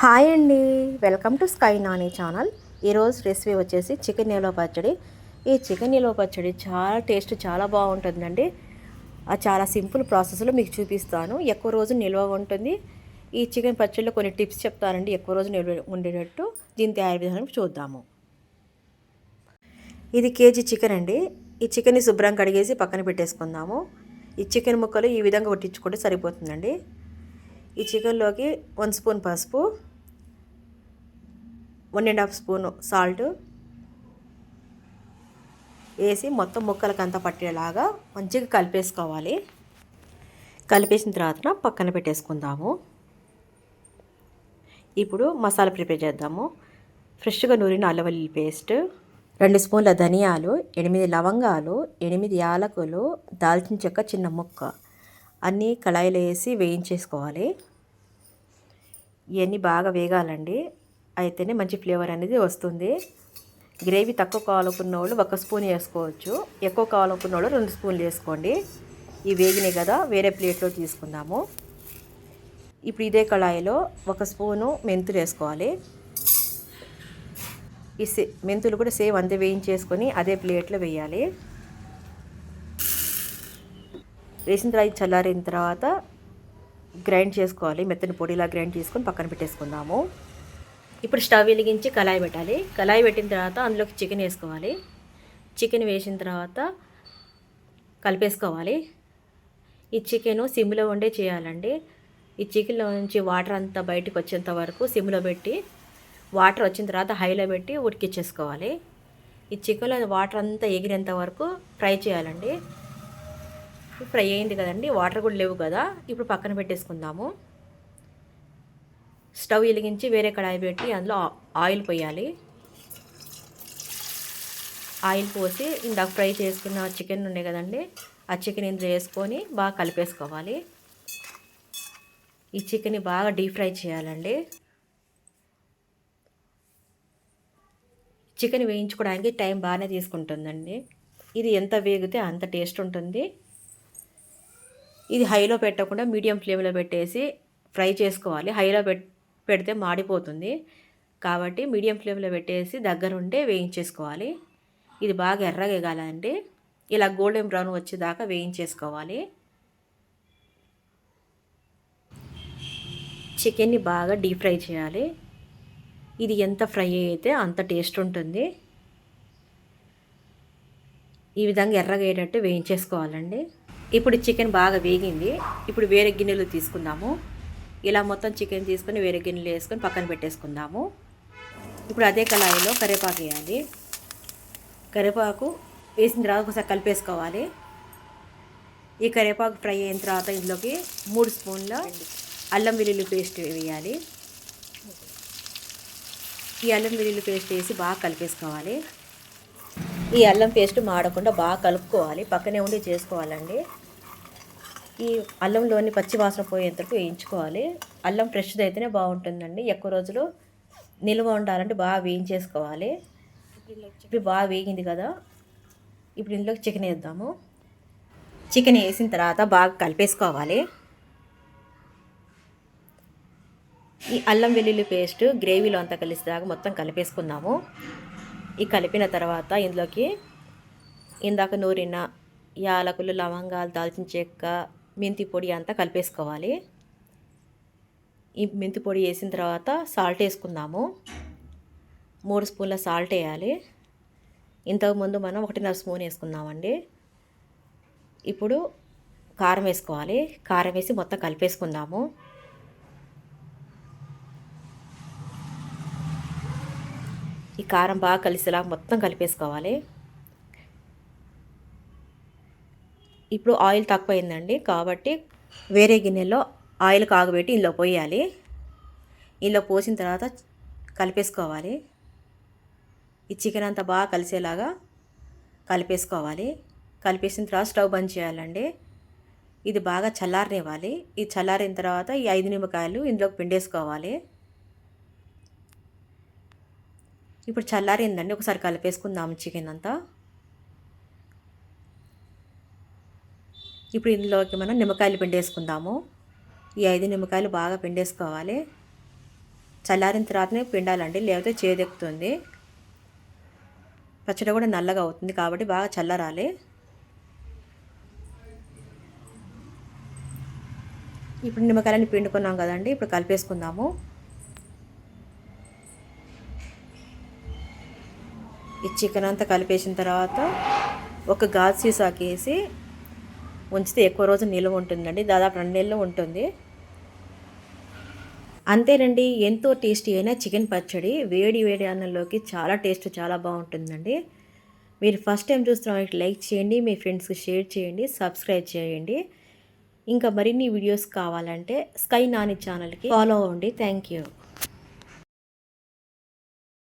Hi అండి. Welcome to sky Nani channel. ఈరోజు recipe వచ్చేసి చికెన్ నిలవ పచ్చడి. ఈ చికెన్ నిలవ పచ్చడి చాలా టేస్ట్ చాలా బాగుంటుందండి. చాలా సింపుల్ ప్రాసెస్లో మీకు చూపిస్తాను. ఎక్కువ రోజు నిల్వ ఉంటుంది. ఈ చికెన్ పచ్చడిలో కొన్ని టిప్స్ చెప్తానండి. ఎక్కువ రోజు నిల్వ ఉండేటట్టు దీని తయారీ విధానం చూద్దాము. ఇది కేజీ చికెన్ అండి. ఈ చికెన్ని శుభ్రం కడిగేసి పక్కన పెట్టేసుకుందాము. ఈ చికెన్ ముక్కలు ఈ విధంగా కొట్టించుకుంటే సరిపోతుందండి. ఈ చికెన్లోకి వన్ స్పూన్ పసుపు one and half spoon salt వేసి మొత్తం ముక్కలకి అంతా పట్టేలాగా మంచిగా కలిపేసుకోవాలి. కలిపేసిన తర్వాత పక్కన పెట్టేసుకుందాము. ఇప్పుడు మసాలా ప్రిపేర్ చేద్దాము. ఫ్రెష్గా నూరిన అల్లవల్లి పేస్ట్ రెండు స్పూన్ల ధనియాలు ఎనిమిది లవంగాలు ఎనిమిది యాలకులు దాల్చిన చెక్క చిన్న ముక్క అన్నీ కళాయిలో వేసి వేయించేసుకోవాలి. ఇవన్నీ బాగా వేగాలండి. అయితేనే మంచి ఫ్లేవర్ అనేది వస్తుంది. గ్రేవీ తక్కువ కావాలనుకున్న వాళ్ళు ఒక స్పూన్ వేసుకోవచ్చు. ఎక్కువ కావాలనుకున్న వాళ్ళు రెండు స్పూన్లు వేసుకోండి. ఇవి వేగినాయి కదా వేరే ప్లేట్లో తీసుకుందాము. ఇప్పుడు ఇదే కళాయిలో ఒక స్పూను మెంతులు వేసుకోవాలి. ఈ సే మెంతులు కూడా సేమ్ అంతే వేయించేసుకొని అదే ప్లేట్లో వేయాలి. వేసిన తర్వాత చల్లారిన తర్వాత గ్రైండ్ చేసుకోవాలి. మెత్తని పొడిలా గ్రైండ్ చేసుకొని పక్కన పెట్టేసుకుందాము. ఇప్పుడు స్టవ్ వెలిగించి కళాయి పెట్టాలి. కళాయి పెట్టిన తర్వాత అందులోకి చికెన్ వేసుకోవాలి. చికెన్ వేసిన తర్వాత కలిపేసుకోవాలి. ఈ చికెను సిమ్లో ఉండే చేయాలండి. ఈ చికెన్లో నుంచి వాటర్ అంతా బయటకు వచ్చేంత వరకు సిమ్లో పెట్టి వాటర్ వచ్చిన తర్వాత హైలో పెట్టి ఉడికిచ్చేసుకోవాలి. ఈ చికెన్లో వాటర్ అంతా ఎగిరేంత వరకు ఫ్రై చేయాలండి. ఫ్రై అయింది కదండి వాటర్ కూడా లేవు కదా. ఇప్పుడు పక్కన పెట్టేసుకుందాము. స్టవ్ వెలిగించి వేరే కడాయి పెట్టి అందులో ఆయిల్ పోయాలి. ఆయిల్ పోసి ఇందాక ఫ్రై చేసుకున్న చికెన్ ఉండే కదండి ఆ చికెన్ ఇందులో వేసుకొని బాగా కలిపేసుకోవాలి. ఈ చికెన్ని బాగా డీప్ ఫ్రై చేయాలండి. చికెన్ వేయించుకోవడానికి టైం బాగానే తీసుకుంటుందండి. ఇది ఎంత వేగితే అంత టేస్ట్ ఉంటుంది. ఇది హైలో పెట్టకుండా మీడియం ఫ్లేమ్లో పెట్టేసి ఫ్రై చేసుకోవాలి. హైలో పెట్ పెడితే మాడిపోతుంది. కాబట్టి మీడియం ఫ్లేమ్లో పెట్టేసి దగ్గరుండే వేయించేసుకోవాలి. ఇది బాగా ఎర్రగా ఎగాలండి ఇలా గోల్డెన్ బ్రౌన్ వచ్చేదాకా వేయించేసుకోవాలి. చికెన్ని బాగా డీప్ ఫ్రై చేయాలి. ఇది ఎంత ఫ్రై అయితే అంత టేస్ట్ ఉంటుంది. ఈ విధంగా ఎర్రగా అయ్యేటట్టు వేయించేసుకోవాలండి. ఇప్పుడు చికెన్ బాగా వేగింది. ఇప్పుడు వేరే గిన్నెలు తీసుకుందాము. ఇలా మొత్తం చికెన్ తీసుకొని వేరే గిన్నెలు వేసుకొని పక్కన పెట్టేసుకుందాము. ఇప్పుడు అదే కళాయిలో కరివేపాకు వేయాలి. కరివేపాకు వేసిన తర్వాత ఒకసారి కలిపేసుకోవాలి. ఈ కరివేపాకు ఫ్రై అయిన తర్వాత ఇందులోకి మూడు స్పూన్ల అల్లం వెల్లుల్లి పేస్ట్ వేయాలి. ఈ అల్లం వెల్లుల్లి పేస్ట్ వేసి బాగా కలిపేసుకోవాలి. ఈ అల్లం పేస్ట్ మాడకుండా బాగా కలుపుకోవాలి. పక్కనే ఉండి చేసుకోవాలండి. ఈ అల్లంలోని పచ్చి వాసన పోయేంతవరకు వేయించుకోవాలి. అల్లం ఫ్రెష్ది అయితేనే బాగుంటుందండి. ఎక్కువ రోజులు నిల్వ ఉండాలంటే బాగా వేయించేసుకోవాలి. ఇప్పుడు బాగా వేగింది కదా. ఇప్పుడు ఇందులోకి చికెన్ వేద్దాము. చికెన్ వేసిన తర్వాత బాగా కలిపేసుకోవాలి. ఈ అల్లం వెల్లుల్లి పేస్ట్ గ్రేవీలో అంతా కలిసేదాకా మొత్తం కలిపేసుకుందాము. ఈ కలిపిన తర్వాత ఇందులోకి ఇందాక నూరిన యాలకులు లవంగాలు దాల్చిన చెక్క మెంతి పొడి అంతా కలిపేసుకోవాలి. ఈ మెంతి పొడి వేసిన తర్వాత సాల్ట్ వేసుకుందాము. మూడు స్పూన్ల సాల్ట్ వేయాలి. ఇంతకుముందు మనం ఒకటిన్నర స్పూన్ వేసుకుందామండి. ఇప్పుడు కారం వేసుకోవాలి. కారం వేసి మొత్తం కలిపేసుకుందాము. ఈ కారం బాగా కలిసేలా మొత్తం కలిపేసుకోవాలి. ఇప్పుడు ఆయిల్ తక్కువైందండి. కాబట్టి వేరే గిన్నెలో ఆయిల్ కాగబెట్టి ఇందులో పోయాలి. ఇందులో పోసిన తర్వాత కలిపేసుకోవాలి. ఈ చికెన్ అంతా బాగా కలిసేలాగా కలిపేసుకోవాలి. కలిపేసిన తర్వాత స్టవ్ బంద్ చేయాలండి. ఇది బాగా చల్లారనివ్వాలి. ఈ చల్లారిన తర్వాత ఈ ఐదు నిమ్మకాయలు ఇందులోకి పిండేసుకోవాలి. ఇప్పుడు చల్లారిందండి. ఒకసారి కలిపేసుకుందాము చికెన్ అంతా. ఇప్పుడు ఇందులోకి మనం నిమ్మకాయలు పిండేసుకుందాము. ఈ ఐదు నిమ్మకాయలు బాగా పిండేసుకోవాలి. చల్లారిన తర్వాతనే పిండాలండి లేకపోతే చేదెక్కుతుంది. పచ్చడి కూడా నల్లగా అవుతుంది కాబట్టి బాగా చల్లరాలి. ఇప్పుడు నిమ్మకాయలని పిండుకున్నాం కదండి ఇప్పుడు కలిపేసుకుందాము. ఈ చికెన్ అంతా కలిపేసిన తర్వాత ఒక గాజు సీసాకి వేసి ఉంచితే ఎక్కువ రోజు నిల్వ ఉంటుందండి. దాదాపు రెండు నెలలు ఉంటుంది. అంతేనండి ఎంతో టేస్టీ అయిన చికెన్ పచ్చడి. వేడి వేడి అన్నంలోకి చాలా టేస్ట్ చాలా బాగుంటుందండి. మీరు ఫస్ట్ టైం చూస్తున్న లైక్ చేయండి మీ ఫ్రెండ్స్కి షేర్ చేయండి సబ్స్క్రైబ్ చేయండి. ఇంకా మరిన్ని వీడియోస్ కావాలంటే స్కై నాని ఛానల్కి ఫాలో అవ్వండి. Thank you.